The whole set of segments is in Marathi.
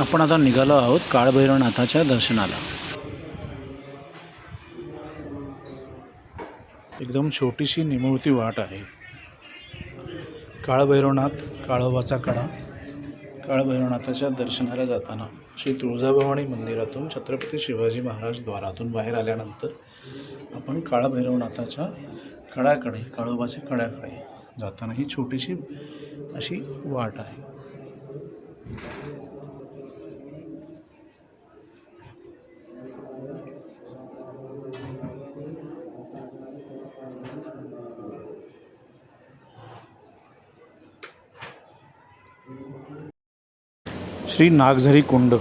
आपण आता निघालो आहोत काळभैरवनाथाच्या दर्शनाला. एकदम छोटीशी निमुळती वाट आहे. काळभैरवनाथ काळोबाचा कडा. काळभैरवनाथाच्या दर्शनाला जाताना श्री तुळजाभवानी मंदिरातून छत्रपती शिवाजी महाराज द्वारातून बाहेर आल्यानंतर आपण काळभैरवनाथाच्या कडाकडे काळोबाच्या कड्याकडे जाताना ही छोटीशी अशी वाट आहे. श्री नागझरी कुंड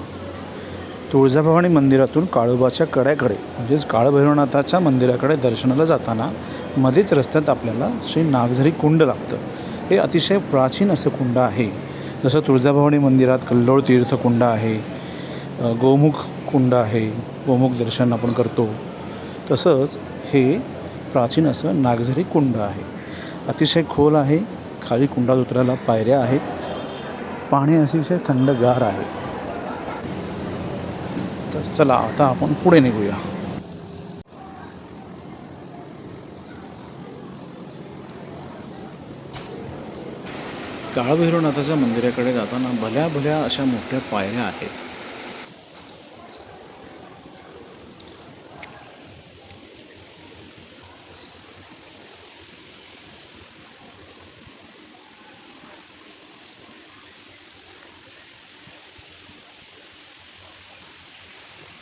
तुळजाभवानी मंदिरातून काळोबाच्या कड्याकडे म्हणजेच काळभैरवनाथाच्या मंदिराकडे दर्शनाला जाताना मध्येच रस्त्यात आपल्याला श्री नागझरी कुंड लागतं हे अतिशय प्राचीन असं कुंड आहे. जसं तुळजाभवानी मंदिरात कल्लोळ तीर्थ कुंड आहे गोमुख कुंड आहे गोमुख दर्शन आपण करतो. तसंच हे प्राचीन असं नागझरी कुंड आहे. अतिशय खोल आहे खाली कुंडात उतरायला पायऱ्या आहेत. पाणी अतिशय थंडगार आहे. तर चला आता आपण पुढे निघूया. काळभैरवनाथाच्या मंदिराकडे जाताना भल्या भल्या अशा मोठ्या पायऱ्या आहेत.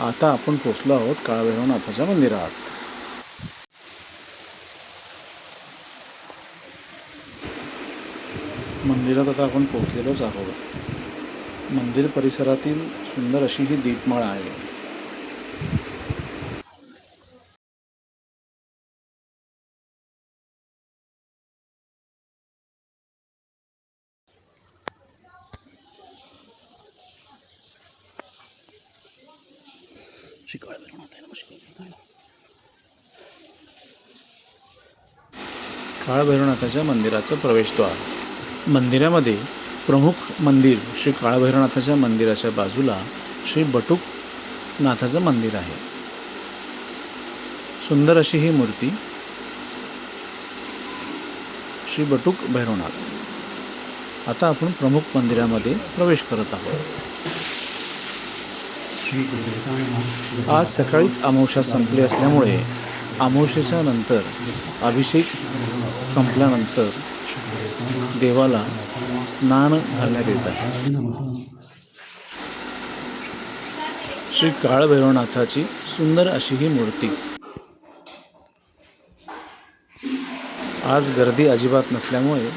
आता आपण पोचलो आहोत काळभैरवनाथाच्या मंदिरात. मंदिरात आता आपण पोचलेलोच आहोत. मंदिर परिसरातील सुंदर अशी ही दीपमाळा आहे. श्री काळभैरवनाथाच्या मंदिराचं प्रवेशद्वार. मंदिरामध्ये प्रमुख मंदिर श्री काळभैरवनाथाच्या मंदिराच्या बाजूला श्री बटुकनाथाचं मंदिर आहे. सुंदर अशी ही मूर्ती श्री बटुक भैरवनाथ आता आपण प्रमुख मंदिरामध्ये प्रवेश करत आहोत. आज सकाळीच अमावस्या संपली असल्यामुळे अमावस्येच्या नंतर अभिषेक संपल्यानंतर देवाला स्नान घालण्यात येत आहे. श्री काळभैरवनाथाची सुंदर अशी ही मूर्ती. आज गर्दी अजिबात नसल्यामुळे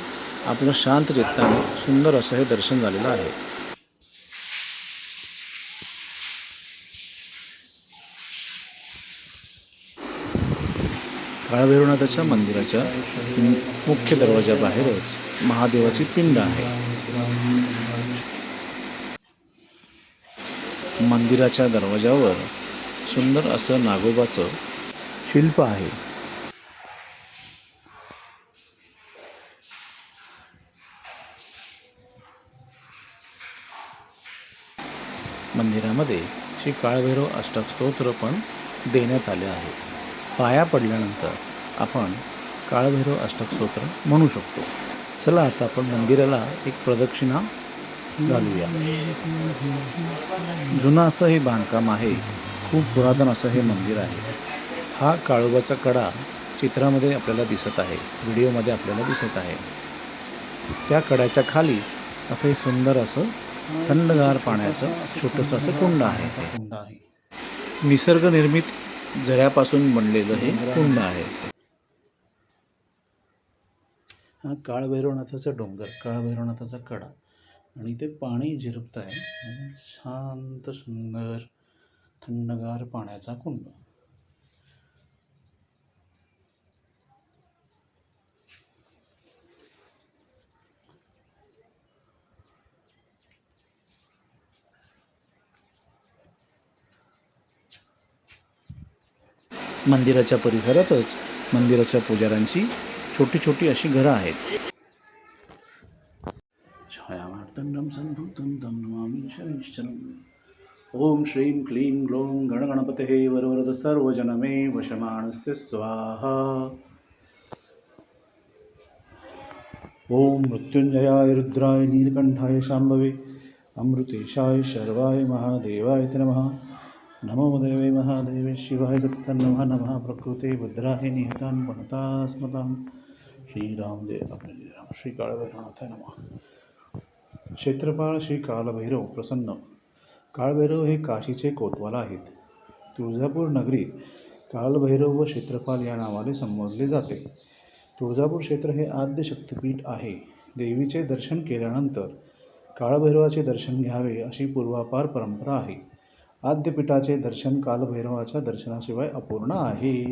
आपलं शांत चित्ताने सुंदर असं हे दर्शन झालेलं आहे. काळभैरवनाथाच्या मंदिराच्या मुख्य दरवाजाबाहेरच महादेवाची पिंड आहे. मंदिराच्या दरवाजावर सुंदर असं नागोबाचं शिल्प आहे. मंदिरामध्ये श्री काळभैरव अष्टक स्तोत्र पण देण्यात आले आहे. पाया पडल्यानंतर आपण काळभैरव अष्टक स्तोत्र म्हणू शकतो. चला आता आपण मंदिराला एक प्रदक्षिणा घालूया. जुनं असं हे बांधकाम आहे खूप पुरातन असं हे मंदिर आहे. हा काळोबाचा कडा चित्रामध्ये आपल्याला दिसत आहे व्हिडिओमध्ये आपल्याला दिसत आहे. त्या कड्याच्या खालीच असं हे सुंदर असं थंडगार पाण्याचं छोटंसं असं कुंड आहे. कुंड आहे. निसर्गनिर्मित जळ्यापासून बनलेलं हे कुंड आहे. हा काळभैरवनाथाचा डोंगर काळभैरवनाथाचा कडा. आणि ते पाणी झिरपत आहे शांत सुंदर थंडगार पाण्याचा कुंड. मंदिराच्या परिसरातच मंदिराच्या पुजाऱ्यांची छोटी छोटी अशी घरं आहेत. छायामार्तंडं संभूतं तं नमामि शनैश्चरम् ॐ श्रीं क्लीं ग्लौं गणगणपते वरवरद सर्वजनमे वशमाणस्य स्वाहा. ॐ मृत्युंजयाय रुद्राय नीलकण्ठाय शांभवे अमृतेशाय शर्वाय महादेवाय ते नमः. नमो देवे महादेवे शिवाय सत्तन्नमः नमः प्रकृते भद्राय निहतां वनता स्मतां श्रीरामदेव राम। श्री काळभैरवनाथाय नमः। क्षेत्रपाळ श्री कालभैरव प्रसन्न। काळभैरव हे काशीचे कोतवाल आहेत. तुळजापूर नगरीत कालभैरव व क्षेत्रपाल या नावाने संबोधले जाते. तुळजापूर क्षेत्र हे आद्य शक्तिपीठ आहे. देवीचे दर्शन केल्यानंतर काळभैरवाचे दर्शन घ्यावे अशी पूर्वापार परंपरा आहे. आद्यपीठाचे दर्शन कालभैरवाच्या दर्शनाशिवाय अपूर्ण आहे.